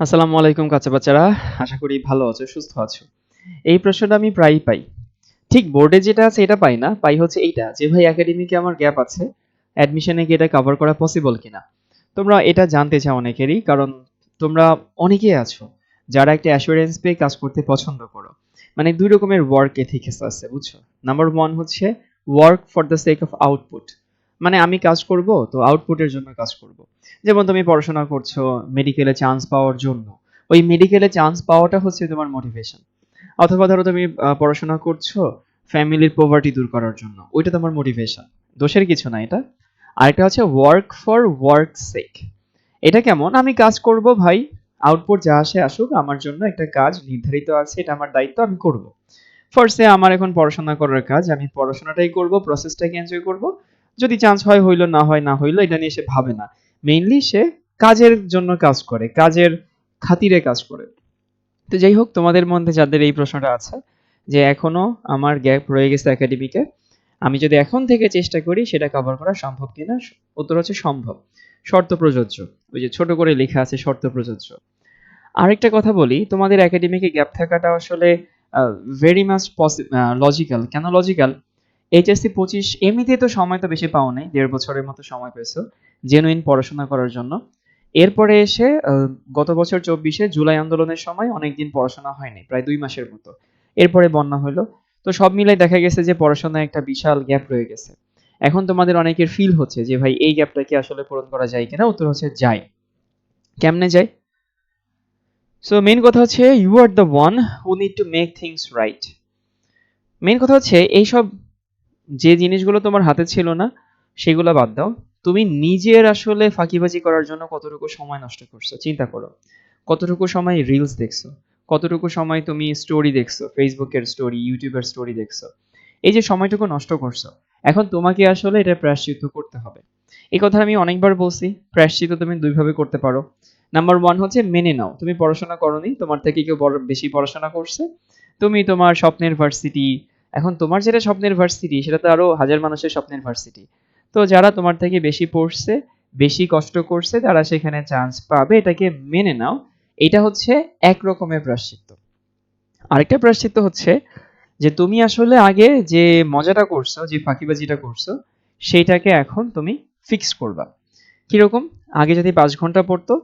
আসসালামু আলাইকুম কাঁচা বাচ্চারা, আশা করি ভালো আছো, সুস্থ আছো। এই প্রশ্নটা আমি প্রায়ই পাই। ঠিক বোর্ডে যেটা আছে এটা পাই না, পাই হচ্ছে এইটা, যে ভাই একাডেমিকে আমার গ্যাপ আছে অ্যাডমিশনে কি এটা কভার করা পসিবল কিনা। তোমরা এটা জানতে চাও অনেকেরই, কারণ তোমরা অনেকেই আছো, যারা একটা অ্যাসুরেন্স পেয়ে কাজ করতে পছন্দ করো। মানে দুই রকমের ওয়ার্ক এথিক্স আছে, বুঝছ? নাম্বার ওয়ান হচ্ছে work for the sake of output মানে আমি কাজ করব, তো আউটপুটের জন্য কাজ করব। যেমন তুমি পড়াশোনা করছ মেডিকেলে চান্স পাওয়ার জন্য। ওই মেডিকেলে চান্স পাওয়াটা হচ্ছে তোমার মোটিভেশন অথবা ধরো তুমি পড়াশোনা করছ ফ্যামিলির পোভার্টি দূর করার জন্য। ওইটা তোমার মোটিভেশন দোষের কিছু না এটা। আরেকটা হচ্ছে ওয়ার্ক ফর ওয়ার্ক সেক এটা কেমন? আমি কাজ করব ভাই। আউটপুট যা আসে আসুক, আমার জন্য একটা কাজ নির্ধারিত আছে, এটা আমার দায়িত্ব, আমি করব। ফার্স্টে আমার এখন পড়াশোনা করার কাজ, আমি পড়াশোনাটাই করব প্রসেসটাকে এনজয় করব। যদি চান্স হয়, হইল, না হয়, না হইল, এটা নিয়ে সে ভাবে না। মেইনলি সে কাজের জন্য কাজ করে, কাজের খাতিরে কাজ করে। তো যাই হোক, তোমাদের মধ্যে যাদের এই প্রশ্নটা আছে, যে এখনও আমার গ্যাপ রয়ে গেছে একাডেমিকে আমি যদি এখন থেকে চেষ্টা করি, সেটা কভার করা সম্ভব কিনা? উত্তর হচ্ছে সম্ভব। শর্ত প্রযোজ্য। ওই যে ছোট করে লেখা আছে, শর্ত প্রযোজ্য। আরেকটা কথা বলি, তোমাদের একাডেমিকে গ্যাপ থাকাটা আসলে ভেরি মাচ লজিক্যাল কেন লজিক্যাল এইচএসসি পঁচিশ, এমনিতেই তো সময় তো বেশি পাও নাই দেড় বছরের মতো সময় পেয়েছ জেনুইন পড়াশোনা করার জন্য। এরপরে এসে গত বছর চব্বিশে জুলাই আন্দোলনের সময় অনেকদিন পড়াশোনা হয়নি, প্রায় দুই মাসের মতো। এরপরে বন্যা হলো। তো সব মিলাই দেখা গেছে যে পড়াশোনায় একটা বিশাল গ্যাপ রয়ে গেছে। এখন তোমাদের অনেকের ফিল হচ্ছে যে, ভাই, এই গ্যাপটা কি আসলে পূরণ করা যায় কিনা? উত্তর হচ্ছে, যায়। কেমনে যায়? সো মেন কথা হচ্ছে you are the one who need to make things right main কথা হচ্ছে, এইসব যে জিনিসগুলো তোমার হাতে ছিল না, সেগুলো বাদ দাও। তুমি নিজের আসলে ফাঁকিবাজি করার জন্য কতটুকু সময় নষ্ট করছ, চিন্তা করো। কতটুকু সময় রিলস দেখছ, কতটুকু সময় তুমি স্টোরি দেখছ ফেসবুকের স্টোরি ইউটিউবের স্টোরি দেখছ। এই যে সময়টুকু নষ্ট করছ, এখন তোমাকে আসলে এটা প্রায়শ্চিত্ত করতে হবে। এই কথা আমি অনেকবার বলছি, প্রায়শ্চিত্ত তুমি দুইভাবে করতে পারো। নাম্বার ওয়ান হচ্ছে মেনে নাও, তুমি পড়াশোনা করনি, তোমার থেকে কেউ বড়, বেশি পড়াশোনা করছে, তুমি তোমার স্বপ্নের ভার্সিটি এখন তোমার যেটা স্বপ্নের ভার্সিটি সেটা তো আরও হাজার মানুষের স্বপ্নের ভার্সিটি তো যারা তোমার থেকে বেশি পড়ছে, বেশি কষ্ট করছে, তারা সেখানে চান্স পাবে, এটাকে মেনে নাও। এটা হচ্ছে এক রকমের প্রাশ্চিত্য আরেকটা প্রাশ্চিত্য হচ্ছে যে তুমি আসলে আগে যে মজাটা করছ, যে ফাঁকিবাজিটা করছ সেইটাকে এখন তুমি ফিক্স করবা। কীরকম? আগে যদি পাঁচ ঘণ্টা পড়তো,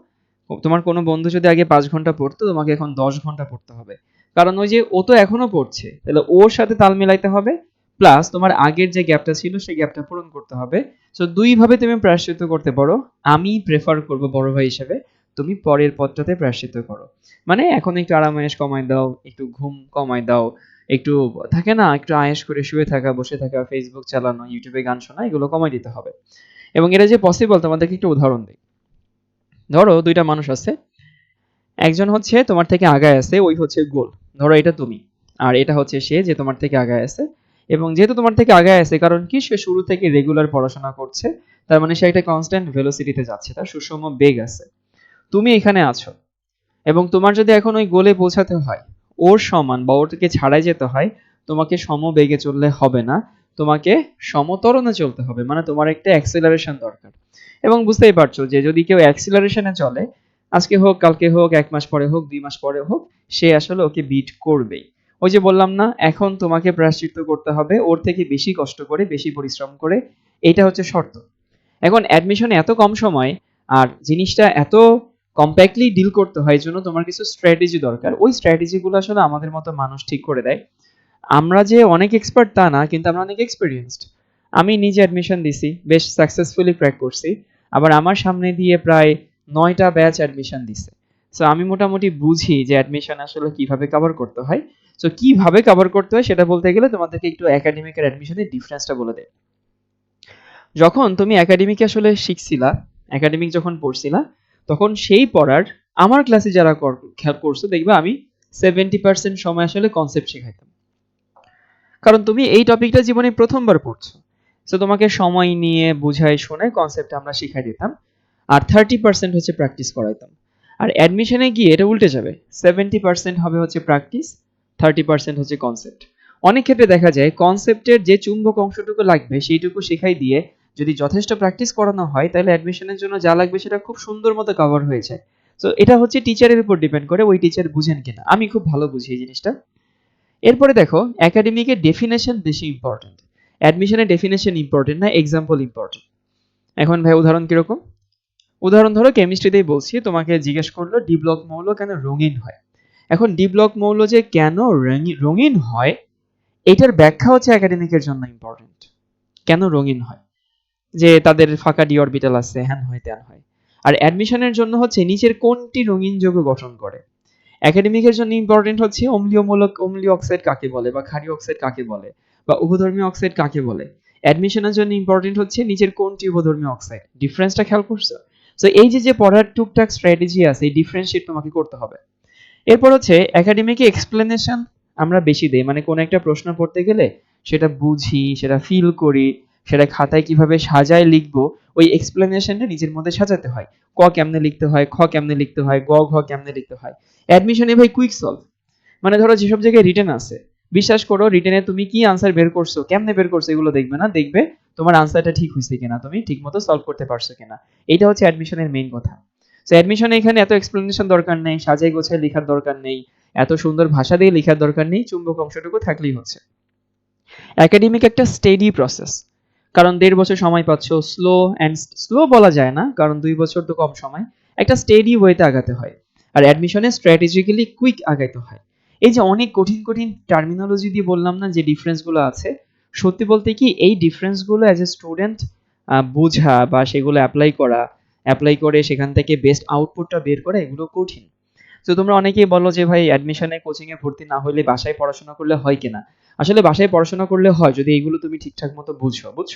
তোমার কোনো বন্ধু যদি আগে পাঁচ ঘণ্টা পড়তো, তোমাকে এখন দশ ঘণ্টা পড়তে হবে। কারণ ওই যে ও তো এখনও পড়ছে। তাহলে ওর সাথে তাল মিলাইতে হবে প্লাস তোমার আগের যে গ্যাপটা ছিল, সেই গ্যাপটা পূরণ করতে হবে। সো দুইভাবে তুমি প্রায়শ্চিত্ত করতে পারো। আমি প্রেফার করব বড় ভাই হিসেবে, তুমি পরের পথটাতে প্রায়শ্চিত্ত করো। মানে এখন একটু আরামায়েশ কমাই দাও, একটু ঘুম কমাই দাও, একটু থাকে না, একটু আয়েস করে শুয়ে থাকা, বসে থাকা ফেসবুক চালানো ইউটিউবে গান শোনা, এগুলো কমাই দিতে হবে। এবং এটা যে পসিবল তোমাদেরকে একটু উদাহরণ দিই। ধরো দুইটা মানুষ আছে একজন হচ্ছে তোমার থেকে আগায় আছে, ওই হচ্ছে গোল। ধরো এটা তুমি। আর এটা হচ্ছে সে যে তোমার থেকে আগায় আছে। এবং যেহেতু তোমার থেকে আগায় আছে, কারণ কি সে শুরু থেকে রেগুলার পড়াশোনা করছে, তার মানে সে একটা কনস্ট্যান্ট ভেলোসিটিতে যাচ্ছে, তার সুষম বেগ আছে। তুমি এখানে আছো। এবং তোমার যদি এখন ওই গোলে পৌঁছাতে হয়, ওর সমান বা ওরকে ছাড়াই যেতে হয়, তোমাকে সম বেগে চললে হবে না। তোমাকে সমতরণে চলতে হবে মানে তোমার একটা অ্যাক্সেলারেশন দরকার। এবং বুঝতেই পারছ যে যদি কেউ অ্যাক্সিলারেশনে চলে আজকে হোক, কালকে হোক, এক মাস পরে হোক, দুই মাস পরে হোক, সে আসলে ওকে বিট করবেই। ওই যে বললাম না, এখন তোমাকে প্রায়শ্চিত্ত করতে হবে, ওর থেকে বেশি কষ্ট করে, বেশি পরিশ্রম করে, এটা হচ্ছে শর্ত। এখন অ্যাডমিশনে এত কম সময়, আর জিনিসটা এত কম্প্যাক্টলি ডিল করতে হয় জন্য তোমার কিছু স্ট্র্যাটেজি দরকার। ওই স্ট্র্যাটেজিগুলো আসলে আমাদের মতো মানুষ ঠিক করে দেয়। আমরা যে অনেক এক্সপার্ট তা না, কিন্তু আমরা অনেক এক্সপিরিয়েন্সড আমি নিজে অ্যাডমিশন দিছি, বেশ সাকসেসফুলি ক্র্যাক করছি। আবার আমার সামনে দিয়ে প্রায় নয়টা ব্যাচ অ্যাডমিশন দিছে। সো আমি মোটামুটি বুঝি যে অ্যাডমিশন আসলে কীভাবে কভার করতে হয়। সো কীভাবে কভার করতে হয় সেটা বলতে গেলে তোমাদেরকে একটু একাডেমিক আর অ্যাডমিশনের ডিফারেন্সটা বলে দেয় যখন তুমি একাডেমিকে আসলে শিখছিলা একাডেমিক যখন পড়ছিলা, তখন সেই পড়ার আমার ক্লাসে যারা খেয়াল করছ, দেখবে আমি সেভেন্টি পার্সেন্ট সময় আসলে কনসেপ্ট শেখাইতাম। কারণ তুমি এই টপিকটা জীবনে প্রথমবার পড়ছো। সো তোমাকে সময় নিয়ে বুঝাই শোনে কনসেপ্ট আমরা শিখাই দিতাম। আর থার্টি পার্সেন্ট হচ্ছে প্র্যাকটিস করাইতাম। আর অ্যাডমিশনে গিয়ে এটা উল্টে যাবে। সেভেন্টি পার্সেন্ট হবে হচ্ছে প্র্যাকটিস থার্টি পার্সেন্ট হচ্ছে কনসেপ্ট অনেক ক্ষেত্রে দেখা যায় কনসেপ্টের যে চুম্বক অংশটুকু লাগবে, সেইটুকু শেখাই দিয়ে যদি যথেষ্ট প্র্যাকটিস করানো হয়, তাহলে অ্যাডমিশনের জন্য যা লাগবে সেটা খুব সুন্দর মতো কভার হয়ে যায়। সো এটা হচ্ছে টিচারের উপর ডিপেন্ড করে ওই টিচার বুঝেন কিনা। আমি খুব ভালো বুঝি এই জিনিসটা। এরপরে দেখো একাডেমিকের ডেফিনেশন বেশি ইম্পর্টেন্ট অ্যাডমিশনের ডেফিনেশন ইম্পর্টেন্ট না এক্সাম্পল ইম্পর্টেন্ট এখন ভাই, উদাহরণ কীরকম? উদাহরণ ধরো কেমিস্ট্রিতেই বলছি, তোমাকে জিজ্ঞেস করল ডি ব্লক মৌল কেন রঙিন হয়? এখন ডি ব্লক মৌল যে কেন রঙিন হয়, এটার ব্যাখ্যা হচ্ছে একাডেমিকের জন্য ইম্পর্টেন্ট কেন রঙিন হয়? যে তাদের ফাঁকা ডি অরবিটাল আছে, হ্যান হয়, ত্যান হয়। আর অ্যাডমিশনের জন্য হচ্ছে নিচের কোনটি রঙিন যৌগ গঠন করে? একাডেমিকের জন্য ইম্পর্টেন্ট হচ্ছে অম্লীয়মূলক অম্লীয় অক্সাইড কাকে বলে বা ক্ষারীয় অক্সাইড কাকে বলে বা উভধর্মী অক্সাইড কাকে বলে? অ্যাডমিশনের জন্য ইম্পর্টেন্ট হচ্ছে নিচের কোনটি উভধর্মী অক্সাইড ডিফারেন্সটা খেয়াল করছ? সো এই যে যে পড়ার টুকটাক স্ট্র্যাটেজি আছে, এই ডিফারেন্সিয়েট তোমাকে করতে হবে। এরপর হচ্ছে একাডেমিকে এক্সপ্লেনেশন আমরা বেশি দেই। মানে কোনো একটা প্রশ্ন পড়তে গেলে সেটা বুঝি, সেটা ফিল করি, সেটা খাতায় কীভাবে সাজায় লিখব, ওই এক্সপ্লেনেশনটা নিজের মধ্যে সাজাতে হয়। ক কেমনে লিখতে হয়, খ কেমনে লিখতে হয়, গ, ঘ কেমনে লিখতে হয়। অ্যাডমিশনে ভাই কুইক সলভ মানে ধরো যেসব জায়গায় রিটেন আছে, বিশ্বাস করো রিটেনে তুমি কি আনসার বের করছ, কেমনে বের করছ এগুলো দেখবে না? দেখবে তোমার আনসারটা ঠিক হয়েছে কিনা, তুমি ঠিকমতো সলভ করতে পারছ কিনা? এটা হচ্ছে অ্যাডমিশনের মেইন কথা। সো অ্যাডমিশনে এখানে এত এক্সপ্লেনেশন দরকার নেই সাজাই গোছায় লেখার দরকার নেই, এত সুন্দর ভাষা দিয়ে লেখার দরকার নেই, চুম্বক অংশটুকু থাকলেই হচ্ছে। একাডেমিক একটা স্টেডি প্রসেস কারণ দেড় বছর সময় পাচ্ছ স্লো অ্যান্ড স্লো বলা যায় না, কারণ দুই বছর তো কম সময়। একটা স্টেডি ওয়েতে আগাতে হয়, আর অ্যাডমিশনে স্ট্র্যাটেজিক্যালি কুইক আগাইতে হয়। এই যে অনেক কঠিন কঠিন টার্মিনোলজি দিয়ে বললাম না যে ডিফারেন্সগুলো আছে সত্যি বলতে কি, এই ডিফারেন্সগুলো অ্যাজ এ স্টুডেন্ট বোঝা বা সেগুলো অ্যাপ্লাই করা অ্যাপ্লাই করে সেখান থেকে বেস্ট আউটপুটটা বের করা, এগুলো কঠিন। তো তোমরা অনেকেই বলো যে, ভাই অ্যাডমিশনে কোচিংয়ে ভর্তি না হলে বাসায় পড়াশোনা করলে হয় কিনা? আসলে বাসায় পড়াশোনা করলে হয়, যদি এগুলো তুমি ঠিকঠাক মতো বুঝো, বুঝছ?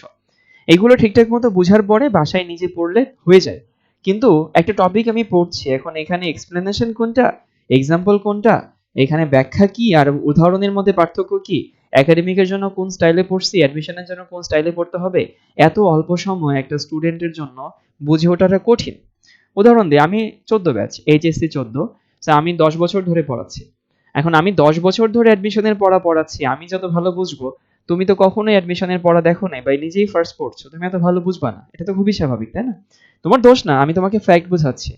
এগুলো ঠিকঠাক মতো বুঝার পরে বাসায় নিজে পড়লে হয়ে যায়। কিন্তু একটা টপিক আমি পড়ছি, এখন এখানে এক্সপ্লেনেশন কোনটা এক্সাম্পল কোনটা, এখানে ব্যাখ্যা কি, আর উদাহরণের মধ্যে পার্থক্য কি একাডেমিকের জন্য কোন স্টাইলে পড়ছি অ্যাডমিশনের জন্য কোন স্টাইলে পড়তে হবে, এত অল্প সময় একটা স্টুডেন্টের জন্য বুঝে ওঠাটা কঠিন। উদাহরণ দিই, আমি চোদ্দ ব্যাচ এইচএসসি চোদ্দ আমি দশ বছর ধরে পড়াচ্ছি। এখন আমি দশ বছর ধরে অ্যাডমিশনের পড়া পড়াচ্ছি, আমি যত ভালো বুঝব, তুমি তো কখনোই অ্যাডমিশনের পড়া দেখো নাই বা নিজেই ফার্স্ট পড়ছো, তুমি এত ভালো বুঝবা না, এটা তো খুবই স্বাভাবিক, তাই না? তোমার দোষ না, আমি তোমাকে ফ্যাক্ট বোঝাচ্ছি।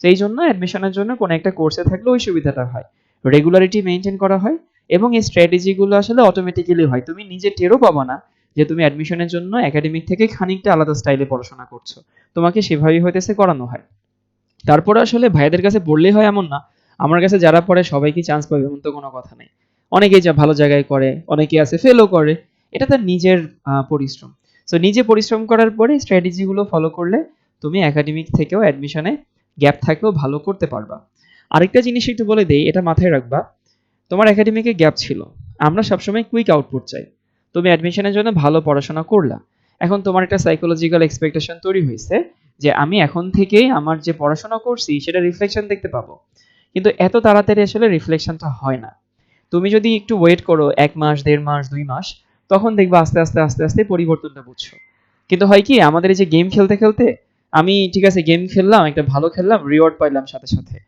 এই জন্য অ্যাডমিশনের জন্য কোনো একটা কোর্সে থাকলে ওই সুবিধাটা হয়। রেগুলারিটি মেনটেন করা হয় এবং এই স্ট্র্যাটেজিগুলো আসলে অটোমেটিক্যালি হয়। তুমি নিজে টেরও পাবা না যে তুমি অ্যাডমিশনের জন্য একাডেমিক থেকে খানিকটা আলাদা স্টাইলে পড়াশোনা করছ। তোমাকে সেভাবেই হইতেছে করানো হয়। তারপরে আসলে ভাইদের কাছে পড়লেই হয় এমন না, আমার কাছে যারা পড়ে সবাই কি চান্স পাবে এমন তো কোনো কথা নেই। অনেকেই যা ভালো জায়গায় করে অনেকে আছে ফেলও করে, এটা তার নিজের পরিশ্রম। সো নিজে পরিশ্রম করার পরে স্ট্র্যাটেজিগুলো ফলো করলে তুমি একাডেমিক থেকেও অ্যাডমিশনে গ্যাপ থাকলেও ভালো করতে পারবা। আরেকটা জিনিস একটু বলে দেই, এটা মাথায় রাখবা তোমার একাডেমিকে গ্যাপ ছিল। আমরা সবসময় কুইক আউটপুট চাই। তুমি অ্যাডমিশনের জন্য ভালো পড়াশোনা করলা। এখন তোমার একটা সাইকোলজিক্যাল এক্সপেকটেশন তৈরি হয়েছে যে আমি এখন থেকেই আমার যে পড়াশোনা করছি, সেটা রিফ্লেকশন দেখতে পাবো। কিন্তু এত তাড়াতাড়ি আসলে রিফ্লেকশনটা হয় না। তুমি যদি একটু ওয়েট করো এক মাস, দেড় মাস, দুই মাস, তখন দেখবা আস্তে আস্তে আস্তে আস্তে পরিবর্তনটা বুঝছ। কিন্তু হয় কি, আমাদের এই যে গেম খেলতে খেলতে আমি, ঠিক আছে গেম খেললাম, একটা ভালো খেললাম রিওয়ার্ড পাইলাম সাথে সাথে।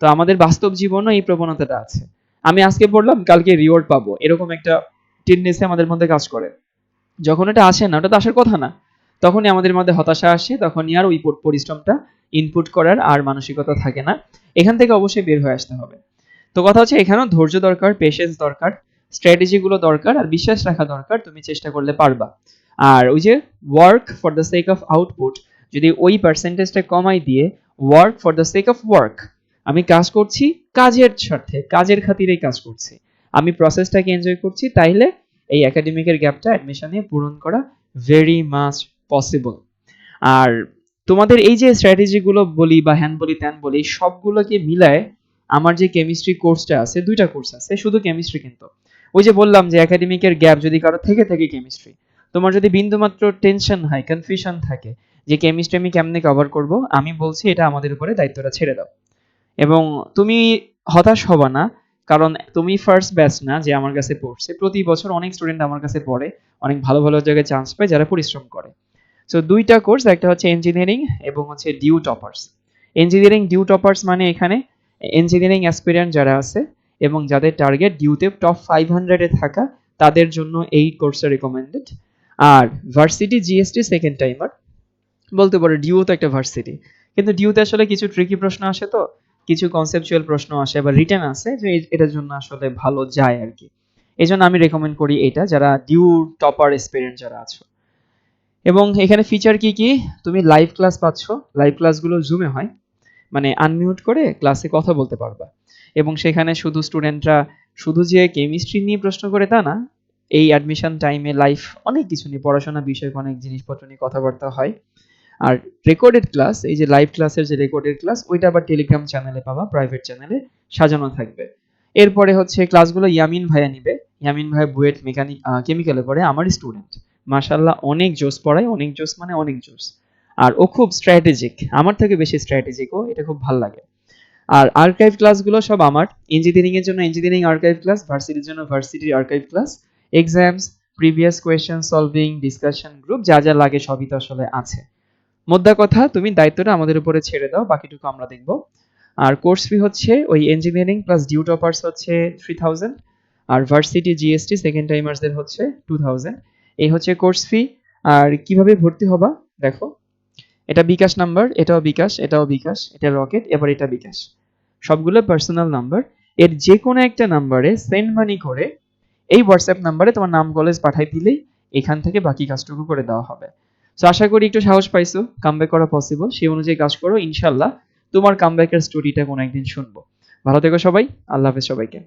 তো আমাদের বাস্তব জীবনও এই প্রবণতাটা আছে। আমি আজকে পড়লাম কালকে রিওয়ার্ড পাবো। এরকম একটা টেন্ডেন্সি আমাদের মধ্যে কাজ করে। যখন এটা আসে না, ওটা তো আসার কথা না। তখনই আমাদের মধ্যে হতাশা আসে, তখনই আর ওই পরিশ্রমটা ইনপুট করার আর মানসিকতা থাকে না। এখান থেকে অবশ্যই বের হয়ে আসতে হবে। তো কথা হচ্ছে, এখানেও ধৈর্য দরকার পেশেন্স দরকার স্ট্র্যাটেজিগুলো দরকার আর বিশ্বাস রাখা দরকার, তুমি চেষ্টা করলে পারবা। আর ওই যে work for the sake of output যদি ওই পার্সেন্টেজটা কমাই দিয়ে work for the sake of work আমি কাজ করছি কাজের স্বার্থে, কাজের খাতিরেই কাজ করছি। আমি প্রসেসটাকে এনজয় করছি, তাইলে এই একাডেমিকের গ্যাপটা অ্যাডমিশনে পূরণ করা ভেরি মাচ পসিবল আর তোমাদের এই যে স্ট্র্যাটেজিগুলো বলি বা হ্যান বলি, ত্যান বলি সবগুলোকে মিলায় আমার যে কেমিস্ট্রি কোর্সটা আছে, দুইটা কোর্স আছে, শুধু কেমিস্ট্রি কিন্তু। ওই যে বললাম যে একাডেমিকের গ্যাপ যদি কারও থেকে থাকে কেমিস্ট্রি তোমার যদি বিন্দুমাত্র টেনশন হয় কনফিউশন থাকে, যে কেমিস্ট্রি আমি কেমনে কভার করব, আমি বলছি এটা আমাদের উপরে দায়িত্বটা ছেড়ে দাও। এবং তুমি হতাশ হবা না, কারণ তুমি ফার্স্ট ব্যাচ না যে আমার কাছে পড়ছে। প্রতি বছর অনেক স্টুডেন্ট আমার কাছে পড়ে, অনেক ভালো ভালো জায়গায় চান্স পায় যারা পরিশ্রম করে। সো দুইটা কোর্স একটা হচ্ছে ইঞ্জিনিয়ারিং এবং হচ্ছে DU toppers engineering DU toppers মানে এখানে ইঞ্জিনিয়ারিং অ্যাসপিরিয়েন্ট যারা আছে এবং যাদের টার্গেট ডিউতে টপ ফাইভ হান্ড্রেডে থাকা, তাদের জন্য এই কোর্সটা রেকমেন্ডেড আর ভার্সিটি জিএসটি সেকেন্ড টাইমার বলতে পারো ডিউ তো একটা ভার্সিটি কিন্তু ডিউতে আসলে কিছু ট্রিকি প্রশ্ন আসে তো কিছু কনসেপচুয়াল প্রশ্ন আসে বা রিটার্ন আসে যে এটার জন্য আসলে ভালো যায় আর কি। এই জন্য আমি রেকমেন্ড করি এটা, যারা ডিউ টপার এক্সপিরিয়েন্স যারা আছো। এবং এখানে ফিচার কি কি? তুমি লাইভ ক্লাস পাচ্ছ লাইভ ক্লাসগুলো জুমে হয়। মানে আনমিউট করে ক্লাসে কথা বলতে পারবা। এবং সেখানে শুধু স্টুডেন্টরা শুধু যে কেমিস্ট্রি নিয়ে প্রশ্ন করে তা না, এই অ্যাডমিশন টাইমে লাইফ অনেক কিছু নিয়ে পড়াশোনা বিষয়ক অনেক জিনিসপত্র নিয়ে কথাবার্তা হয়। আর রেকর্ডেড ক্লাস এই যে লাইভ ক্লাসের যে রেকর্ডেড ক্লাস ওইটা আবার টেলিগ্রাম চ্যানেলে পাবা প্রাইভেট চ্যানেলে সাজানো থাকবে। এরপরে হচ্ছে ক্লাসগুলো ইয়ামিন ভাইয়া নিবে। ইয়ামিন ভাই বুয়েট মেকানিক কেমিক্যালে পড়ে, আমার স্টুডেন্ট মাশাল্লাহ অনেক জোস পড়ায়, অনেক জোস মানে অনেক জোস আর ও খুব স্ট্র্যাটেজিক আমার থেকে বেশি স্ট্র্যাটেজিক ও, এটা খুব ভালো লাগে। আর আর্কাইভ ক্লাসগুলো সব আমার। ইঞ্জিনিয়ারিং এর জন্য ইঞ্জিনিয়ারিং আর্কাইভ ক্লাস ভার্সিটির জন্য ভার্সিটির archive class exams previous question solving discussion group যা যা লাগে সবই তো আসলে আছে। মোদ্দা কথা, তুমি দায়িত্বটা আমাদের উপরে ছেড়ে দাও, বাকিটুকু আমরা দেখব। আর কোর্স ফি হচ্ছে ওই ইঞ্জিনিয়ারিং প্লাস ডিউ টপার্স হচ্ছে থ্রি থাউজেন্ড আর ভার্সিটি জিএসটি সেকেন্ড টাইমার্সদের হচ্ছে টু থাউজেন্ড এই হচ্ছে কোর্স ফি আর কীভাবে ভর্তি হবা, দেখো। এটা বিকাশ নাম্বার এটাও বিকাশ এটাও বিকাশ, এটা রকেট এবার এটা বিকাশ। সবগুলো পার্সোনাল নাম্বার এর যে কোনো একটা নাম্বারে সেন্ড মানি করে, এই হোয়াটসঅ্যাপ নাম্বারে তোমার নাম কলেজ পাঠাই দিলেই এখান থেকে বাকি কাজটুকু করে দেওয়া হবে। সো আশা করি একটু সাহস পাইছো। কামব্যাক করা পসিবল সেই অনুযায়ী কাজ করো, ইনশাল্লাহ। তোমার কামব্যাকের স্টোরিটা কোনো একদিন শুনব। ভালো থেকো সবাই। আল্লাহ হাফেজ সবাইকে।